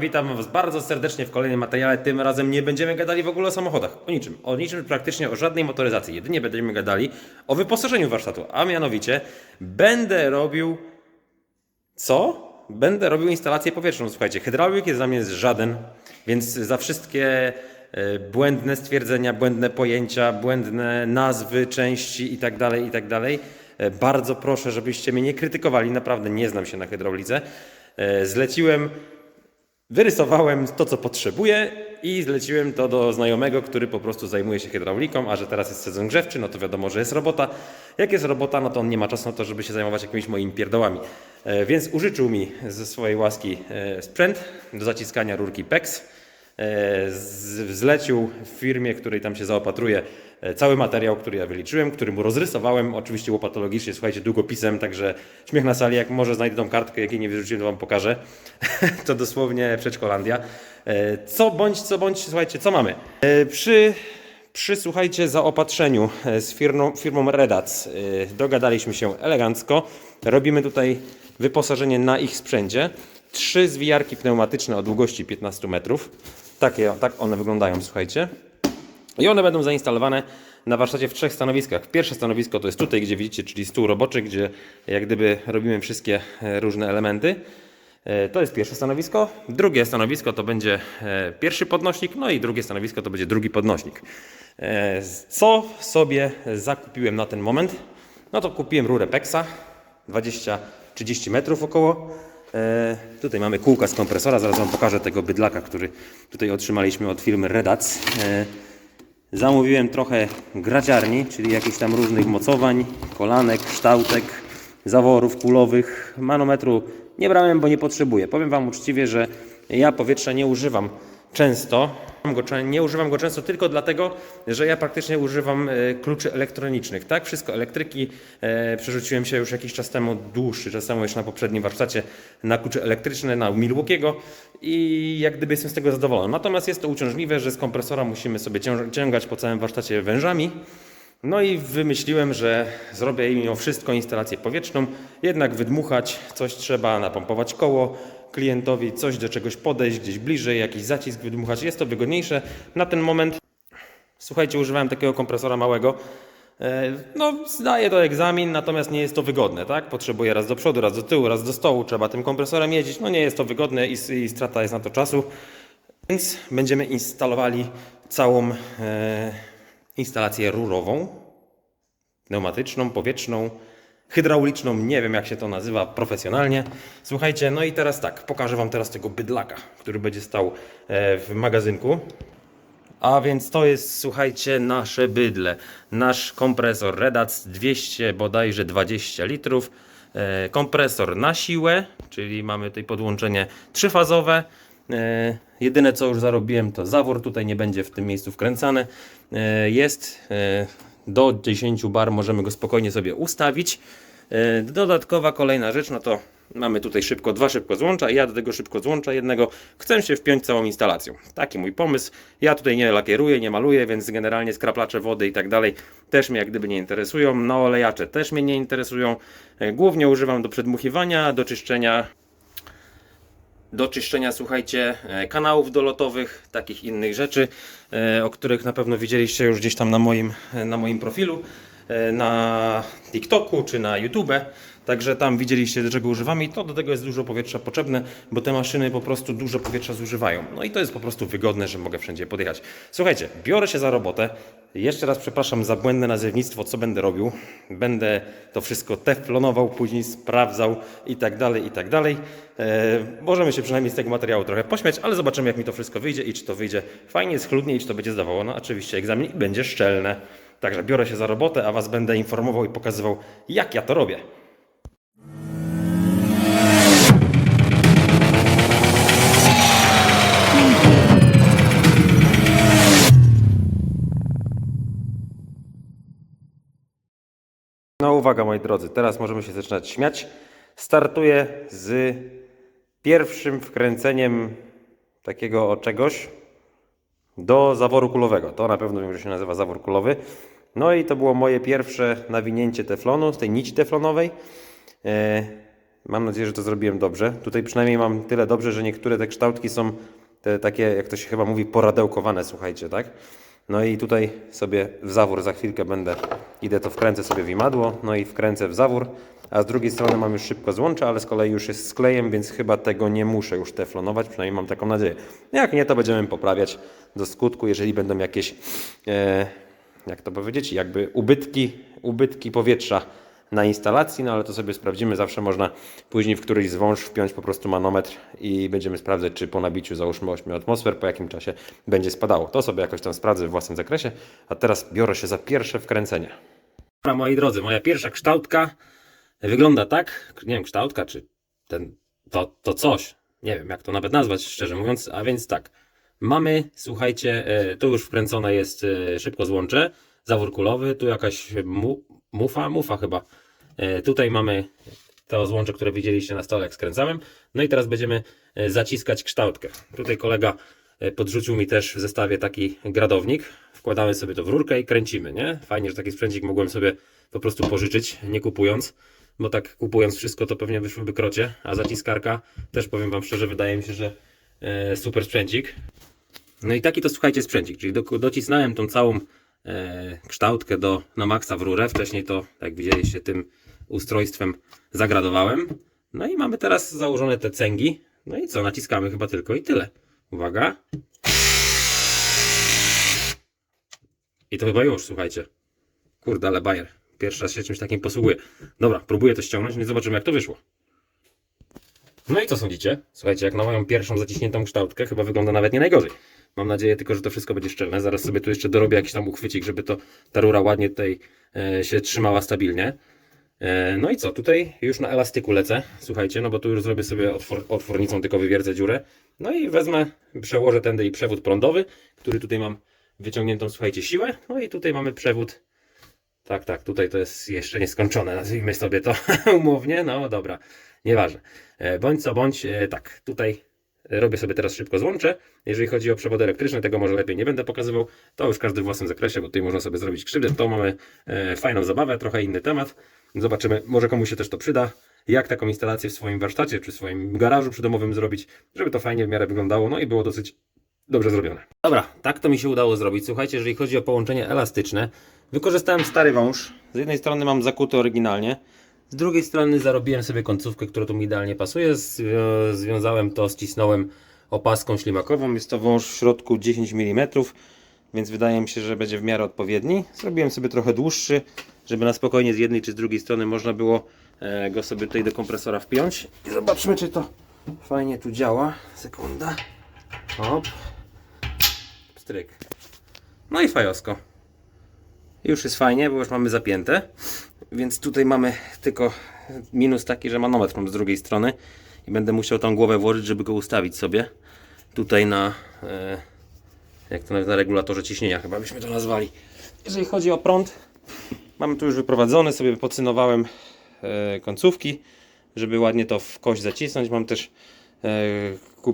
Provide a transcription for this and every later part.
Witam Was bardzo serdecznie w kolejnym materiale. Tym razem nie będziemy gadali w ogóle o samochodach. O niczym. O niczym praktycznie, o żadnej motoryzacji. Jedynie będziemy gadali o wyposażeniu warsztatu. A mianowicie będę robił. Co? Będę robił instalację powietrzną. Słuchajcie, hydraulik jest dla mnie żaden, więc za wszystkie e, błędne stwierdzenia, błędne pojęcia, błędne nazwy, części itd., itd. e, bardzo proszę, żebyście mnie nie krytykowali. Naprawdę nie znam się na hydraulice. E, Zleciłem Wyrysowałem to, co potrzebuję i zleciłem to do znajomego, który po prostu zajmuje się hydrauliką, a że teraz jest sezon grzewczy, no to wiadomo, że jest robota. Jak jest robota, no to on nie ma czasu na to, żeby się zajmować jakimiś moimi pierdołami. E, więc użyczył mi ze swojej łaski e, sprzęt do zaciskania rurki PEX. E, zlecił firmie, której tam się zaopatruje, e, cały materiał, który ja wyliczyłem, który mu rozrysowałem, oczywiście łopatologicznie, słuchajcie, długopisem, także śmiech na sali, jak może znajdę tą kartkę, jakiej nie wyrzuciłem, to Wam pokażę. to dosłownie przedszkolandia. E, Co bądź, co bądź, słuchajcie, co mamy? Przy, przy słuchajcie, zaopatrzeniu z firmą, firmą Redac dogadaliśmy się elegancko. Robimy tutaj wyposażenie na ich sprzęcie. Trzy zwijarki pneumatyczne o długości 15 metrów. Takie, tak one wyglądają, słuchajcie. I one będą zainstalowane na warsztacie w trzech stanowiskach. Pierwsze stanowisko to jest tutaj, gdzie widzicie, czyli stół roboczy, gdzie jak gdyby robimy wszystkie e, różne elementy. E, To jest pierwsze stanowisko. Drugie stanowisko to będzie e, pierwszy podnośnik, no i drugie stanowisko to będzie drugi podnośnik. Co sobie zakupiłem na ten moment? No to kupiłem rurę Pexa, 20-30 metrów około. E, tutaj mamy kółka z kompresora, zaraz Wam pokażę tego bydlaka, który tutaj otrzymaliśmy od firmy Redac. E, Zamówiłem trochę gradziarni, czyli jakichś tam różnych mocowań, kolanek, kształtek, zaworów kulowych. Manometru nie brałem, bo nie potrzebuję. Powiem Wam uczciwie, że ja powietrza nie używam często. Nie używam go często tylko dlatego, że ja praktycznie używam e, kluczy elektronicznych. Tak, wszystko elektryki. E, przerzuciłem się już jakiś czas temu, dłuższy czas temu, jeszcze na poprzednim warsztacie, na klucze elektryczne, na Milwaukee'ego i jak gdyby jestem z tego zadowolony. Natomiast jest to uciążliwe, że z kompresora musimy sobie ciągać po całym warsztacie wężami. No i wymyśliłem, że zrobię mimo wszystko instalację powietrzną, jednak wydmuchać, coś trzeba, napompować koło klientowi, coś do czegoś podejść, gdzieś bliżej, jakiś zacisk wydmuchać. Jest to wygodniejsze. Na ten moment, słuchajcie, używałem takiego kompresora małego. E, No, zdaję to egzamin, natomiast nie jest to wygodne, tak? Potrzebuję raz do przodu, raz do tyłu, raz do stołu, trzeba tym kompresorem jeździć. No nie jest to wygodne i, i strata jest na to czasu. Więc będziemy instalowali całą e, instalację rurową, pneumatyczną, powietrzną, hydrauliczną, nie wiem jak się to nazywa profesjonalnie. Słuchajcie, no i teraz tak, pokażę Wam teraz tego bydlaka, który będzie stał e, w magazynku. A więc to jest, słuchajcie, nasze bydle. Nasz kompresor Redac 200 bodajże 20 litrów. E, kompresor na siłę, czyli mamy tutaj podłączenie trzyfazowe. E, jedyne co już zarobiłem to zawór, tutaj nie będzie w tym miejscu wkręcany. Jest do 10 bar, możemy go spokojnie sobie ustawić. E, Dodatkowa kolejna rzecz, no to mamy tutaj szybko, dwa szybko złącza i ja do tego szybko złącza jednego chcę się wpiąć całą instalacją. Taki mój pomysł. Ja tutaj nie lakieruję, nie maluję, więc generalnie skraplacze wody i tak dalej też mnie jak gdyby nie interesują. No olejacze też mnie nie interesują. E, Głównie używam do przedmuchiwania, do czyszczenia do czyszczenia, słuchajcie, e, kanałów dolotowych, takich innych rzeczy, e, o których na pewno widzieliście już gdzieś tam na moim, e, na moim profilu, na TikToku czy na YouTube. Także tam widzieliście, do czego używamy i to do tego jest dużo powietrza potrzebne, bo te maszyny po prostu dużo powietrza zużywają. No i to jest po prostu wygodne, że mogę wszędzie podjechać. Słuchajcie, biorę się za robotę. Jeszcze raz przepraszam za błędne nazewnictwo, co będę robił. Będę to wszystko teflonował, później sprawdzał i tak dalej, i tak dalej. E, możemy się przynajmniej z tego materiału trochę pośmiać, ale zobaczymy, jak mi to wszystko wyjdzie i czy to wyjdzie fajnie, schludnie i czy to będzie zdawało no, oczywiście egzamin i będzie szczelne. Także biorę się za robotę, a Was będę informował i pokazywał, jak ja to robię. Uwaga moi drodzy, teraz możemy się zaczynać śmiać. Startuję z pierwszym wkręceniem takiego czegoś do zaworu kulowego. To na pewno wiem, że się nazywa zawór kulowy. No i to było moje pierwsze nawinięcie teflonu, z tej nici teflonowej. E, Mam nadzieję, że to zrobiłem dobrze. Tutaj przynajmniej mam tyle dobrze, że niektóre te kształtki są te takie, jak to się chyba mówi, poradełkowane, słuchajcie, tak? No i tutaj sobie w zawór za chwilkę będę, idę to wkręcę sobie w imadło, no i wkręcę w zawór, a z drugiej strony mam już szybko złącze, ale z kolei już jest z klejem, więc chyba tego nie muszę już teflonować, przynajmniej mam taką nadzieję. Jak nie, to będziemy poprawiać do skutku, jeżeli będą jakieś, e, jak to powiedzieć, jakby ubytki, ubytki powietrza na instalacji, no ale to sobie sprawdzimy. Zawsze można później w któryś z wąż wpiąć po prostu manometr i będziemy sprawdzać, czy po nabiciu załóżmy 8 atmosfer, po jakim czasie będzie spadało. To sobie jakoś tam sprawdzę w własnym zakresie, a teraz biorę się za pierwsze wkręcenie. Dobra, moi drodzy, moja pierwsza kształtka wygląda tak, nie wiem, kształtka, czy ten, to, to coś, nie wiem jak to nawet nazwać, szczerze mówiąc, a więc tak. Mamy, słuchajcie, e, tu już wkręcone jest e, szybko złącze, zawór kulowy, tu jakaś mu, mufa, mufa chyba. E, Tutaj mamy to złącze, które widzieliście na stole, jak skręcałem. No i teraz będziemy e, zaciskać kształtkę. Tutaj kolega e, podrzucił mi też w zestawie taki gradownik. Wkładamy sobie to w rurkę i kręcimy, nie? Fajnie, że taki sprzęcik mogłem sobie po prostu pożyczyć, nie kupując. Bo tak kupując wszystko, to pewnie wyszłyby krocie. A zaciskarka, też powiem Wam szczerze, wydaje mi się, że super sprzęcik. No i taki to słuchajcie sprzęcik, czyli do, docisnąłem tą całą kształtkę do, na maksa w rurę. Wcześniej to, jak widzieliście, tym ustrojstwem zagradowałem. No i mamy teraz założone te cęgi. No i co, naciskamy chyba tylko i tyle. Uwaga. I to chyba już, słuchajcie. Kurde, ale bajer. Pierwszy raz się czymś takim posługuję. Dobra, próbuję to ściągnąć, no i zobaczymy jak to wyszło. No i co sądzicie? Słuchajcie, jak na moją pierwszą zaciśniętą kształtkę, chyba wygląda nawet nie najgorzej. Mam nadzieję tylko, że to wszystko będzie szczelne. Zaraz sobie tu jeszcze dorobię jakiś tam uchwycik, żeby to ta rura ładnie tutaj e, się trzymała stabilnie. E, no i co? Tutaj już na elastyku lecę. Słuchajcie, no bo tu już zrobię sobie otwor, otwornicą, tylko wywiercę dziurę. No i wezmę, przełożę tędy i przewód prądowy, który tutaj mam wyciągniętą, słuchajcie, siłę. No i tutaj mamy przewód tak, tak, tutaj to jest jeszcze nieskończone, nazwijmy sobie to umownie, no dobra, nieważne. E, Bądź co bądź, e, tak, tutaj robię sobie teraz szybko złącze. Jeżeli chodzi o przewody elektryczne, tego może lepiej nie będę pokazywał, to już każdy w własnym zakresie, bo tutaj można sobie zrobić krzywdę. To mamy fajną zabawę, trochę inny temat. Zobaczymy, może komuś się też to przyda. Jak taką instalację w swoim warsztacie, czy w swoim garażu przydomowym zrobić, żeby to fajnie w miarę wyglądało, no i było dosyć dobrze zrobione. Dobra, tak to mi się udało zrobić. Słuchajcie, jeżeli chodzi o połączenie elastyczne, wykorzystałem stary wąż. Z jednej strony mam zakuty oryginalnie, z drugiej strony zarobiłem sobie końcówkę, która tu mi idealnie pasuje. Zwią- Związałem to, ścisnąłem opaską ślimakową. Jest to wąż w środku 10 mm, więc wydaje mi się, że będzie w miarę odpowiedni. Zrobiłem sobie trochę dłuższy, żeby na spokojnie z jednej czy z drugiej strony można było e, go sobie tutaj do kompresora wpiąć. I zobaczmy, czy to fajnie tu działa. Sekunda. Hop. Pstryk. No i fajosko. Już jest fajnie, bo już mamy zapięte. Więc tutaj mamy tylko minus taki, że manometr mam z drugiej strony. I będę musiał tą głowę włożyć, żeby go ustawić sobie. Tutaj na... E, jak to na regulatorze ciśnienia chyba byśmy to nazwali. Jeżeli chodzi o prąd, mamy tu już wyprowadzony, sobie pocynowałem e, końcówki, żeby ładnie to w kość zacisnąć. Mam też e,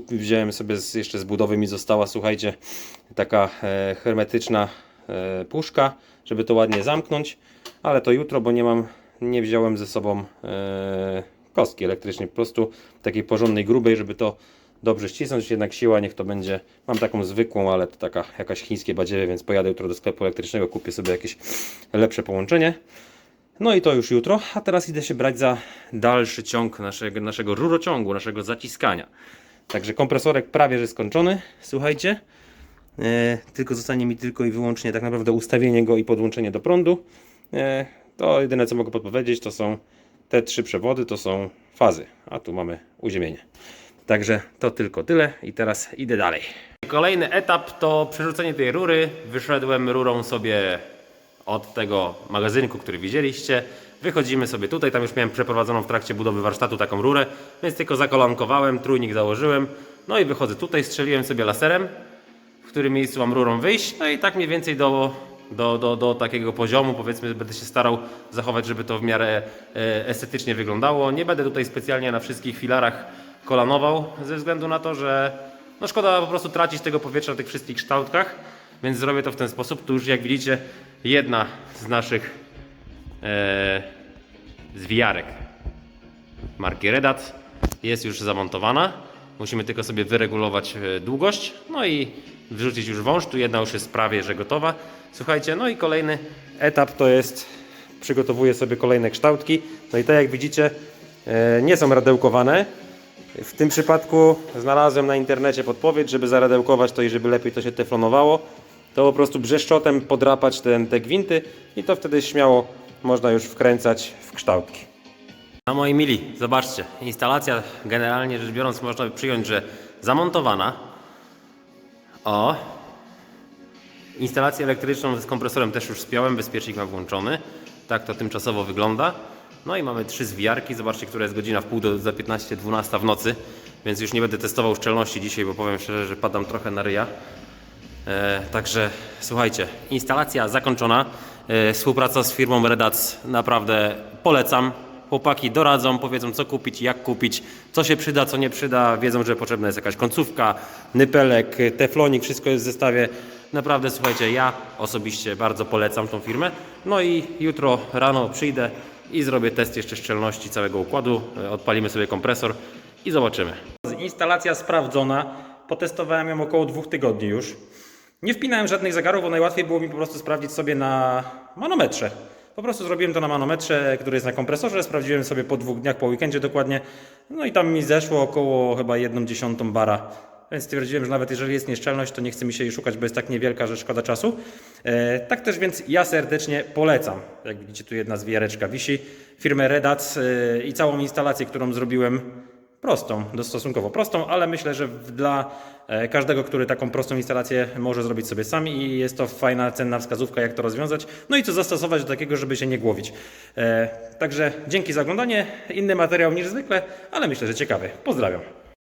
wziąłem sobie jeszcze z budowy mi została, słuchajcie, taka e, hermetyczna puszka, żeby to ładnie zamknąć, ale to jutro, bo nie mam, nie wziąłem ze sobą kostki elektrycznej, po prostu takiej porządnej, grubej, żeby to dobrze ścisnąć, jednak siła niech to będzie, mam taką zwykłą, ale to taka jakaś chińskie badziewie, więc pojadę jutro do sklepu elektrycznego, kupię sobie jakieś lepsze połączenie. No i to już jutro, a teraz idę się brać za dalszy ciąg naszego, naszego rurociągu, naszego zaciskania. Także kompresorek prawie że skończony, słuchajcie. E, tylko zostanie mi tylko i wyłącznie tak naprawdę ustawienie go i podłączenie do prądu. E, to jedyne co mogę podpowiedzieć to są te trzy przewody, to są fazy, a tu mamy uziemienie. Także to tylko tyle i teraz idę dalej. Kolejny etap to przerzucenie tej rury. Wyszedłem rurą sobie od tego magazynku, który widzieliście. Wychodzimy sobie tutaj, tam już miałem przeprowadzoną w trakcie budowy warsztatu taką rurę, więc tylko zakolankowałem, trójnik założyłem. No i wychodzę tutaj, strzeliłem sobie laserem, w którym miejscu mam rurą wyjść. No i tak mniej więcej do, do, do, do takiego poziomu, powiedzmy, będę się starał zachować, żeby to w miarę e, estetycznie wyglądało. Nie będę tutaj specjalnie na wszystkich filarach kolanował, ze względu na to, że no szkoda po prostu tracić tego powietrza na tych wszystkich kształtkach, więc zrobię to w ten sposób. Tu już jak widzicie, jedna z naszych e, zwijarek marki Redat jest już zamontowana. Musimy tylko sobie wyregulować e, długość, no i wrzucić już wąż. Tu jedna już jest prawie, że gotowa. Słuchajcie, no i kolejny etap to jest przygotowuję sobie kolejne kształtki. No i tak jak widzicie, e, nie są radełkowane. W tym przypadku znalazłem na internecie podpowiedź, żeby zaradełkować to i żeby lepiej to się teflonowało, to po prostu brzeszczotem podrapać ten, te gwinty i to wtedy śmiało można już wkręcać w kształtki. No moi mili, zobaczcie, instalacja generalnie rzecz biorąc można by przyjąć, że zamontowana. O, instalację elektryczną z kompresorem też już spiąłem, bezpiecznik mam włączony. Tak to tymczasowo wygląda. No i mamy trzy zwijarki, zobaczcie, która jest godzina w pół do za 15, 12 w nocy, więc już nie będę testował szczelności dzisiaj, bo powiem szczerze, że padam trochę na ryja. E, także słuchajcie, instalacja zakończona. E, współpraca z firmą Redac naprawdę polecam. Chłopaki doradzą, powiedzą co kupić, jak kupić, co się przyda, co nie przyda. Wiedzą, że potrzebna jest jakaś końcówka, nypelek, teflonik, wszystko jest w zestawie. Naprawdę słuchajcie, ja osobiście bardzo polecam tą firmę. No i jutro rano przyjdę i zrobię test jeszcze szczelności całego układu. E, Odpalimy sobie kompresor i zobaczymy. Instalacja sprawdzona. Potestowałem ją około dwóch tygodni już. Nie wpinałem żadnych zegarów, bo najłatwiej było mi po prostu sprawdzić sobie na manometrze. Po prostu zrobiłem to na manometrze, który jest na kompresorze. Sprawdziłem sobie po dwóch dniach, po weekendzie dokładnie. No i tam mi zeszło około chyba jedną dziesiątą bara. Więc stwierdziłem, że nawet jeżeli jest nieszczelność, to nie chce mi się jej szukać, bo jest tak niewielka, że szkoda czasu. E, tak też więc ja serdecznie polecam. Jak widzicie, tu jedna zwijareczka wisi. Firmę Redac e, i całą instalację, którą zrobiłem prostą, stosunkowo prostą, ale myślę, że dla e, każdego, który taką prostą instalację może zrobić sobie sam i jest to fajna, cenna wskazówka, jak to rozwiązać, no i co zastosować do takiego, żeby się nie głowić. Także dzięki za oglądanie, inny materiał niż zwykle, ale myślę, że ciekawy. Pozdrawiam.